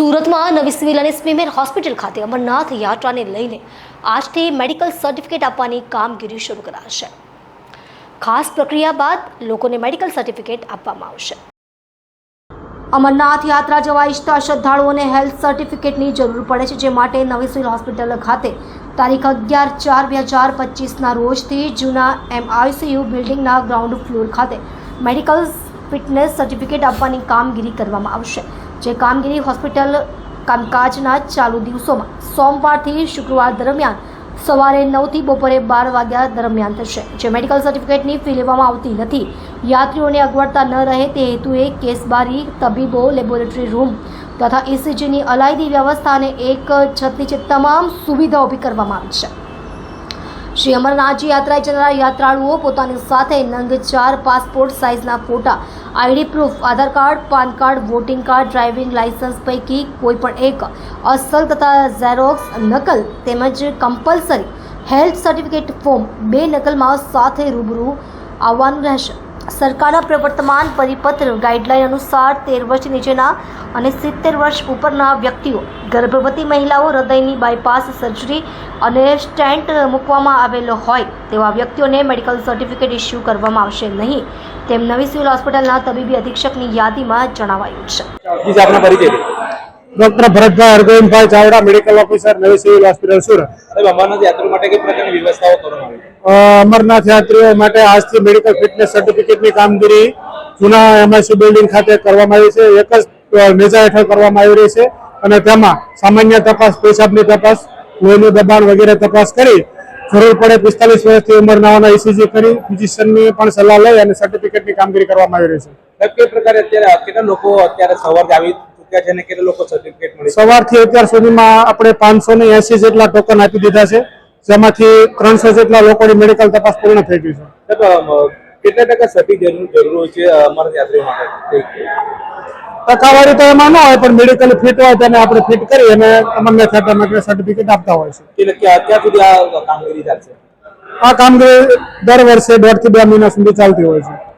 સુરતમાં નવી સિવિલ અને સ્મીમેર હોસ્પિટલ ખાતે અમરનાથ યાત્રાને લઈને આજથી મેડિકલ સર્ટિફિકેટ આપવાની કામગીરી શરૂ કરાશે. ખાસ પ્રક્રિયા બાદ લોકોને મેડિકલ સર્ટિફિકેટ આપવામાં આવશે. અમરનાથ યાત્રા જવા ઈચ્છતા શ્રદ્ધાળુઓને હેલ્થ સર્ટિફિકેટની જરૂર પડે છે, જે માટે નવી સિવિલ હોસ્પિટલ ખાતે તારીખ અગિયાર ચાર બે હજાર પચીસના રોજથી જૂના એમઆઈસીયુ બિલ્ડિંગના ગ્રાઉન્ડ ફ્લોર ખાતે મેડિકલ ફિટનેસ સર્ટિફિકેટ આપવાની કામગીરી કરવામાં આવશે. જે કામગીરી હોસ્પિટલ કામકાજના ચાલુ દિવસોમાં સોમવારથી શુક્રવાર દરમિયાન સવારે નવથી બપોરે બાર વાગ્યા દરમિયાન થશે. જે મેડિકલ સર્ટિફિકેટની ફી લેવામાં આવતી નથી. યાત્રીઓને અગવડતા ન રહે તે હેતુએ કેસબારી તબીબો લેબોરેટરી રૂમ તથા ઇસીજીની અલાયદી વ્યવસ્થા અને એક છત નીચે તમામ સુવિધા ઊભી કરવામાં આવી છે. શ્રી અમરનાથજી યાત્રાએ જનારા યાત્રાળુઓ પોતાની સાથે નંગ ચાર પાસપોર્ટ સાઇઝના ફોટા, ID proof, Aadhaar card, PAN card, voting card, driving licence પૈકી કોઈપણ એક અસલ તથા ઝેરોક્સ નકલ તેમજ કમ્પલસરી હેલ્થ સર્ટિફિકેટ ફોર્મ બે નકલમાં સાથે રૂબરૂ આવવાનું રહેશે. સરકારના પ્રવર્તમાન પરિપત્ર ગાઈડલાઈન અનુસાર તેર વર્ષ નીચેના અને સિત્તેર વર્ષ ઉપરના વ્યક્તિઓ, ગર્ભવતી મહિલાઓ હૃદયની બાયપાસ સર્જરી અને સ્ટેન્ટ મૂકવામાં આવેલો હોય તેવા વ્યક્તિઓને મેડિકલ સર્ટિફિકેટ ઇસ્યુ કરવામાં આવશે નહીં. તેમ નવી સિવિલ હોસ્પિટલના તબીબી અધિક્ષકની યાદીમાં જણાવાયું છે. Doctor Bharatbhai Hargovindbhai Chavda medical officer નવી સિવિલ હોસ્પિટલ સુરત. અમરનાથ યાત્રીઓ માટે કઈ પ્રકારની વ્યવસ્થાઓ કરવામાં આવી? અમરનાથ યાત્રીઓ માટે આજથી મેડિકલ ફિટનેસ સર્ટિફિકેટની કામગીરી જૂના એમઆઈસી બિલ્ડિંગ ખાતે કરવામાં આવી છે. એક જ મેજા નેજા હેઠળ કરવામાં આવી રહી છે અને તેમાં સામાન્ય તપાસ પેશાબની તપાસ લોહીનું દબાણ વગેરે તપાસ કરી જરૂર પડે પિસ્તાલીસ વર્ષથી ઉંમરનાઓના ઇસીજી કરી ફિઝિશિયનની પણ સલાહ લઈ અને સર્ટિફિકેટની કામગીરી કરવામાં આવી રહી છે. કઈ પ્રકારે અત્યારે કેટલા લોકો અત્યારે સવારથી આવી ચૂક્યા છે અને કેટલા લોકો સર્ટિફિકેટ મળી સવારથી અત્યાર સુધીમાં આપણે પાંચસો ને એસી જેટલા ટોકન આપી દીધા છે જેમાંથી ત્રણસો જેટલા લોકોની મેડિકલ તપાસ પૂર્ણ થઈ ગઈ છે. કેટલા ટકા સર્ટી જરૂર હોય છે અમારા યાત્રીઓ માટે? ટકાવારી તો એમાં ન હોય પણ મેડિકલ ફિટ હોય તેને આપણે ફિટ કરી અને અમને માટે સર્ટિફિકેટ આપતા હોય છે. એટલે ક્યાં સુધી આ કામગીરી ચાલશે? આ કામગીરી દર વર્ષે દોઢથી બે મહિના સુધી ચાલતી હોય છે.